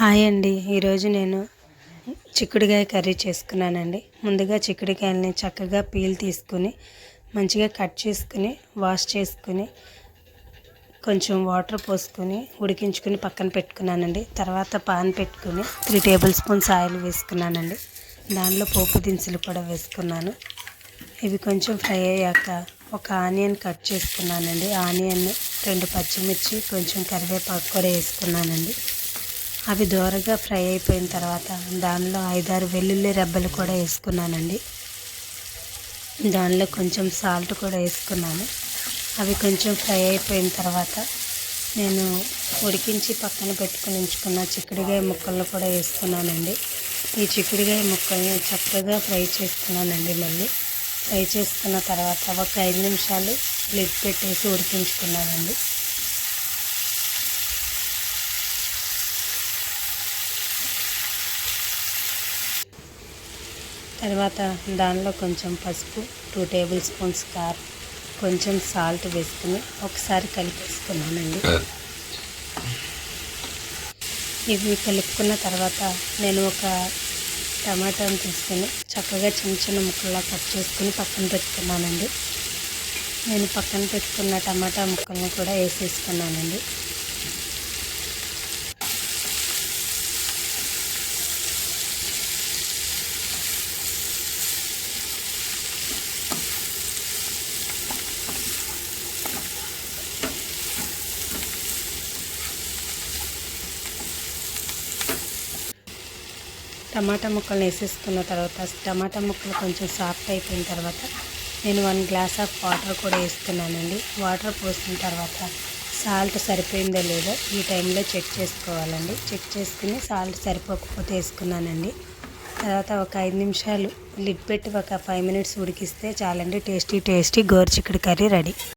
Hi అండి. ఈరోజు నేను చిక్కుడుకాయ కర్రీ చేసుకున్నానండి. ముందుగా చిక్కుడుకాయలని చక్కగా పీల్ తీసుకుని మంచిగా కట్ చేసుకుని వాష్ చేసుకుని కొంచెం వాటర్ పోసుకొని ఉడికించుకుని పక్కన పెట్టుకున్నానండి. తర్వాత పాన్ పెట్టుకుని త్రీ టేబుల్ స్పూన్స్ ఆయిల్ వేసుకున్నానండి. దానిలో పోపు దినుసులు కూడా వేసుకున్నాను. ఇవి కొంచెం ఫ్రై అయ్యాక ఒక ఆనియన్ కట్ చేసుకున్నానండి. ఆనియన్ రెండు పచ్చిమిర్చి కొంచెం కరివేపాకు కూడా వేసుకున్నానండి. అవి దోరగా ఫ్రై అయిపోయిన తర్వాత దానిలో ఐదారు వెల్లుల్లి రెబ్బలు కూడా వేసుకున్నానండి. దానిలో కొంచెం సాల్ట్ కూడా వేసుకున్నాను. అవి కొంచెం ఫ్రై అయిపోయిన తర్వాత నేను ఉడికించి పక్కన పెట్టుకుని ఉంచుకున్న చిక్కుడుకాయ ముక్కలను కూడా వేసుకున్నానండి. ఈ చిక్కుడుకాయ ముక్కల్ని చక్కగా ఫ్రై చేసుకున్నానండి మళ్ళీ. ఫ్రై చేసుకున్న తర్వాత ఒక ఐదు నిమిషాలు లిడ్ పెట్టేసి ఉడికించుకున్నానండి. తర్వాత దానిలో కొంచెం పసుపు టూ టేబుల్ స్పూన్స్ కారం కొంచెం సాల్ట్ వేసుకుని ఒకసారి కలిపేసుకున్నానండి. ఇవి కలుపుకున్న తర్వాత నేను ఒక టమాటాను తీసుకొని చక్కగా చిన్న చిన్న ముక్కల్లా కట్ చేసుకుని పక్కన పెట్టుకున్నానండి. నేను పక్కన పెట్టుకున్న టమాటా ముక్కల్ని కూడా వేసేసుకున్నానండి. టమాటా ముక్కలను వేసేసుకున్న తర్వాత టమాటా ముక్కలు కొంచెం సాఫ్ట్ అయిపోయిన తర్వాత నేను వన్ గ్లాస్ ఆఫ్ వాటర్ కూడా వేసుకున్నానండి వాటర్ పోసిన తర్వాత సాల్ట్ సరిపోయిందో లేదో ఈ టైంలో చెక్ చేసుకోవాలండి. చెక్ చేసుకుని సాల్ట్ సరిపోకపోతే వేసుకున్నానండి. తర్వాత ఒక ఐదు నిమిషాలు లిడ్ పెట్టి ఒక ఫైవ్ మినిట్స్ ఉడికిస్తే చాలండి. టేస్టీ టేస్టీ గోరు చిక్కుడు కర్రీ రెడీ.